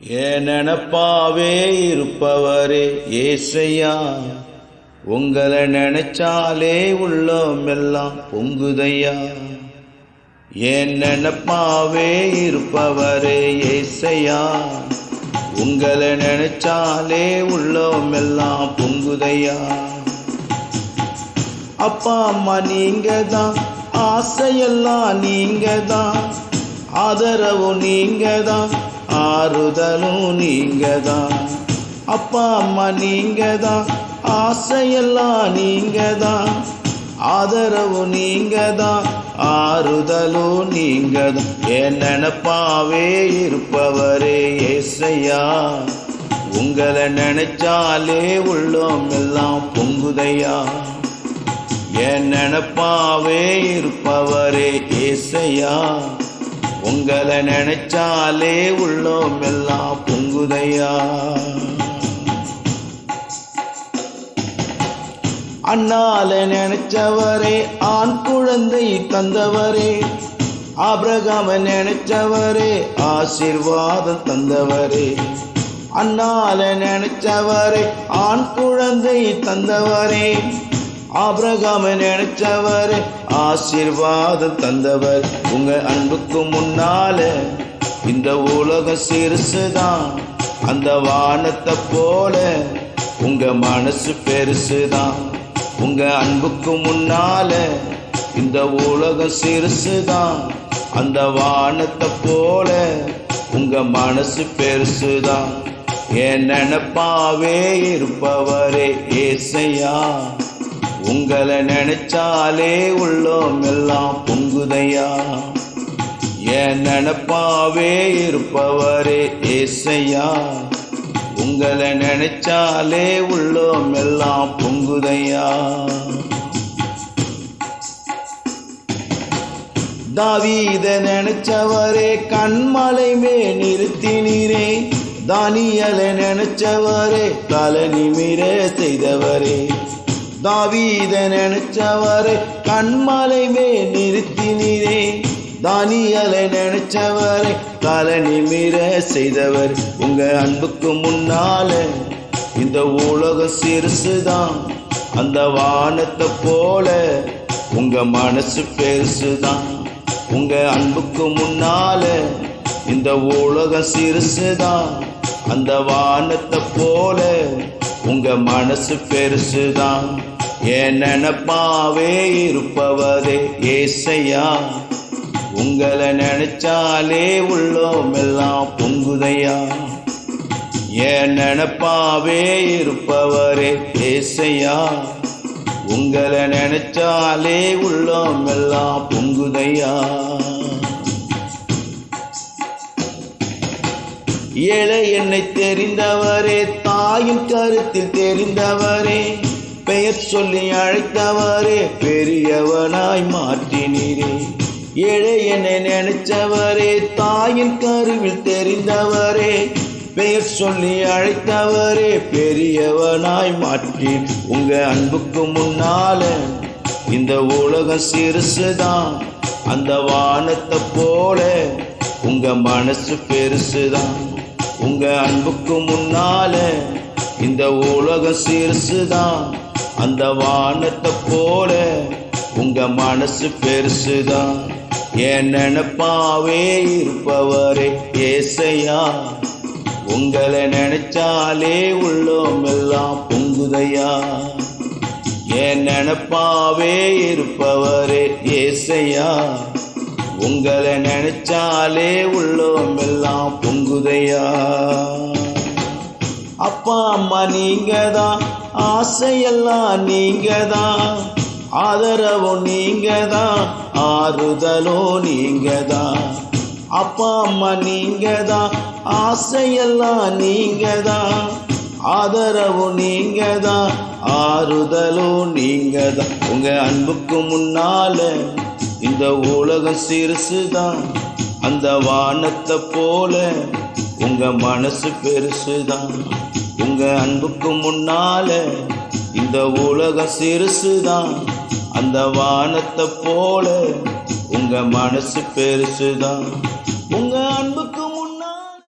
ஏனப்பாவே இருப்பவரே ஏசையா உங்களை நினைச்சாலே உள்ளம் எல்லாம் பொங்குதையா. ஏன் நினப்பாவே இருப்பவரே ஏசையா உங்களை நினைச்சாலே உள்ளம் எல்லாம் பொங்குதையா. அப்பா அம்மா நீங்க தான் ஆசையெல்லாம் நீங்க தான் ஆதரவு நீங்க தான் ஆறுதலும் நீங்க தான் அப்பா அம்மா நீங்க தான் ஆசையெல்லாம் நீங்க தான் ஆதரவு நீங்க தான் ஆறுதலும் நீங்க தான் என் நினப்பாவே இருப்பவரே ஏசையா. உங்களை நினைச்சாலே உள்ளோம் எல்லாம் பொங்குதையா. என் நினப்பாவே இருப்பவரே ஏசையா. உங்களை நினைச்சாலே உள்ளோம் எல்லாம் பொங்குதையா? அண்ணால நினைச்சவரே ஆண் குழந்தை தந்தவரே ஆபிரகாம நினைச்சவரே ஆசிர்வாதம் தந்தவரே. அண்ணால நினைச்சவரே ஆண் குழந்தை தந்தவரே. ஆபிரகாம நினைச்சவர் ஆசீர்வாதம் தந்தவர். உங்க அன்புக்கு முன்னால இந்த உலகம் சிறுசுதான். அந்த வானத்தை போல உங்க மனசு பெருசுதான். உங்க அன்புக்கு முன்னால இந்த உலகம் சிறுசுதான். அந்த வானத்தை போல உங்க மனசு பெருசுதான். என் நினப்பாவே இருப்பவரே ஏசையா. உங்களை நினைச்சாலே உள்ளோம் எல்லாம் பொங்குதையா? என் நினப்பாவே இருப்பவரே ஏசையா? உங்களை நினைச்சாலே உள்ளோம் எல்லாம் பொங்குதையா? தாவீத நினைச்சவரே கண்மலை மே நிறுத்தினீரே. தானியலை நினைச்சவரே தலை நிமிர செய்தவரே. தாவீத நினைச்சவரை கண்மலை மே நிறுத்தினீரே. தானியலை நினைச்சவரை தலை நிமிர செய்தவர் உங்க அன்புக்கு முன்னால. இந்த உலக சிறுசுதான் அந்த வானத்தை போல உங்க மனசு பெருசுதான். உங்க அன்புக்கு முன்னால இந்த உலக சிறுசுதான் அந்த வானத்தை போல உங்க மனசு பெருசுதான். என் நினப்பாவே இருப்பவரே ஏசையா. உங்களை நினைச்சாலே உள்ளோம் எல்லாம் பொங்குதையா. என் நினப்பாவே இருப்பவரே ஏசையா. உங்களை நினைச்சாலே உள்ளோம் எல்லாம் பொங்குதையா. ஏழை என்னை தெரிந்தவரே தாயின் கருத்தில் தெரிந்தவரே பெயர் சொல்லி அழைத்தவரே பெரியவனாய் மாற்றினீரே. ஏழை என்னை நினைச்சவரே தாயின் கருவில் தெரிந்தவரே பெயர் சொல்லி அழைத்தவரே பெரியவனாய் மாற்றி உங்க அன்புக்கு முன்னால இந்த உலகம் சிறுசுதான் அந்த வானத்தை போல உங்க மனசு பெருசுதான். உங்க அன்புக்கு முன்னால இந்த உலகம் சிறுசுதான். அந்த வானத்தை போல உங்க மனசு பெருசுதான். என் நினப்பாவே இருப்பவரே ஏசையா. உங்களை நினைச்சாலே உள்ளோம் எல்லாம் பொங்குதையா. என் நினப்பாவே இருப்பவரே ஏசையா. உங்களை நினைச்சாலே உள்ளவங்க எல்லாம் பொங்குதையா? அப்பா அம்மா நீங்க தான் ஆசையெல்லாம் நீங்க தான் ஆதரவும் நீங்க தான் ஆறுதலும் நீங்க தான் அப்பா அம்மா நீங்க தான் ஆசையெல்லாம் நீங்க தான் ஆதரவும் நீங்க தான் ஆறுதலும் நீங்க தான் உங்க அன்புக்கு முன்னால இந்த உலகம் சிறுசுதான். அந்த வானத்தை போல உங்க மனசு பெருசுதான். உங்க அன்புக்கு முன்னால இந்த உலகம் சிறுசுதான். அந்த வானத்தை போல உங்க மனசு பெருசுதான். உங்க அன்பு